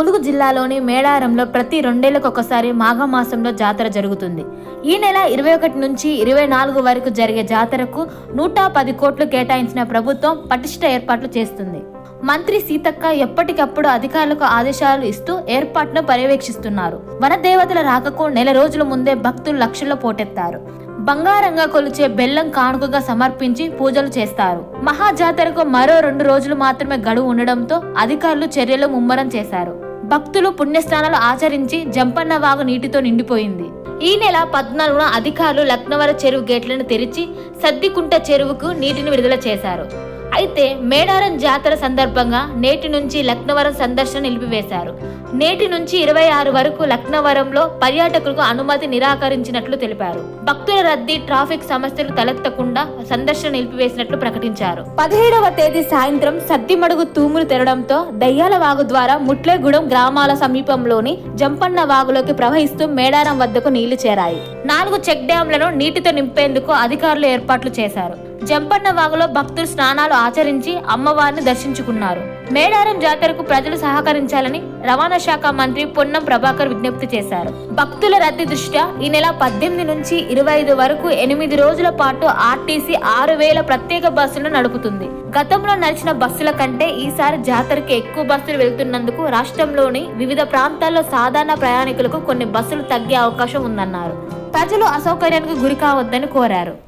ములుగు జిల్లాలోని మేడారంలో ప్రతి రెండేళ్ళకు ఒకసారి మాఘమాసంలో జాతర జరుగుతుంది. ఈ నెల ఇరవై ఒకటి నుంచి ఇరవై నాలుగు వరకు జరిగే జాతరకు నూట పది కోట్లు కేటాయించిన ప్రభుత్వం పటిష్ట ఏర్పాట్లు చేస్తుంది. మంత్రి సీతక్క ఎప్పటికప్పుడు అధికారులకు ఆదేశాలు ఇస్తూ ఏర్పాట్ను పర్యవేక్షిస్తున్నారు. వనదేవతల రాకకు నెల రోజుల ముందే భక్తులు లక్షల్లో పోటెత్తారు. బంగారంగా కొలిచే బెల్లం కానుకగా సమర్పించి పూజలు చేస్తారు. మహాజాతరకు మరో రెండు రోజులు మాత్రమే గడువు ఉండడంతో అధికారులు చర్యలు ముమ్మరం చేశారు. భక్తులు పుణ్యస్నానాలు ఆచరించి జంపన్న వాగు నీటితో నిండిపోయింది. ఈ నెల పద్నాలుగున అధికారులు లక్నవర చెరువు గేట్లను తెరిచి సద్దికుంట చెరువుకు నీటిని విడుదల చేశారు. అయితే మేడారం జాతర సందర్భంగా నేటి నుంచి లక్నవరం సందర్శన నిలిపివేశారు. నేటి నుంచి ఇరవై ఆరు వరకు లక్నవరంలో పర్యాటకులకు అనుమతి నిరాకరించినట్లు తెలిపారు. భక్తుల రద్దీ ట్రాఫిక్ సమస్యలు తలెత్తకుండా సందర్శన నిలిపివేసినట్లు ప్రకటించారు. పదిహేడవ తేదీ సాయంత్రం సద్దిమడుగు తూములు తెరడంతో దయ్యాల వాగు ద్వారా ముట్లేగూడెం గ్రామాల సమీపంలోని జంపన్న వాగులోకి ప్రవహిస్తూ మేడారం వద్దకు నీళ్ళు చేరాయి. నాలుగు చెక్ డ్యాంలను నీటితో నింపేందుకు అధికారులు ఏర్పాట్లు చేశారు. జంపన్న వాగులో భక్తులు స్నానాలు ఆచరించి అమ్మవారిని దర్శించుకున్నారు. మేడారం జాతరకు ప్రజలు సహకరించాలని రవాణా శాఖ మంత్రి పొన్నం ప్రభాకర్ విజ్ఞప్తి చేశారు. భక్తుల రద్దీ దృష్ట్యా ఈ నెల పద్దెనిమిది నుంచి ఇరవై ఐదు వరకు ఎనిమిది రోజుల పాటు ఆర్టీసీ ఆరు వేల ప్రత్యేక బస్సులను నడుపుతుంది. గతంలో నడిచిన బస్సుల కంటే ఈసారి జాతరకి ఎక్కువ బస్సులు వెళ్తున్నందుకు రాష్ట్రంలోని వివిధ ప్రాంతాల్లో సాధారణ ప్రయాణికులకు కొన్ని బస్సులు తగ్గే అవకాశం ఉందన్నారు. ప్రజలు అసౌకర్యానికి గురి కావద్దని కోరారు.